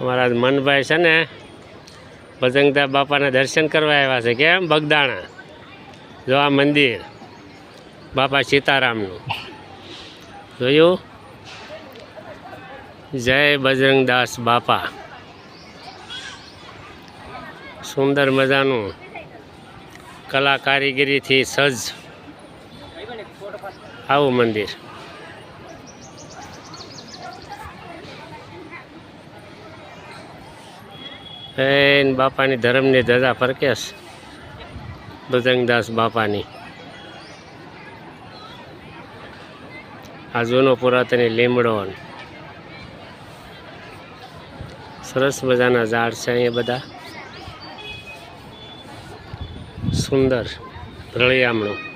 અમારા મનભાઈ છે ને બજરંગદાસ બાપાના દર્શન કરવા આવ્યા છે, કેમ? બગદાણા. જો આ મંદિર, બાપા સીતારામનું. જોયું? જય બજરંગદાસ બાપા. સુંદર મજાનું કલા કારીગરીથી સજ્જ. આવું મંદિર. એન બાપાની ધર્મની ધજા ફરકેશ. બજરંગદાસ બાપાની. આ જૂનો પુરાતની લીમડો સરસ મજાના ઝાડ છે અહીંયા બધા. સુંદર, રળિયામણું.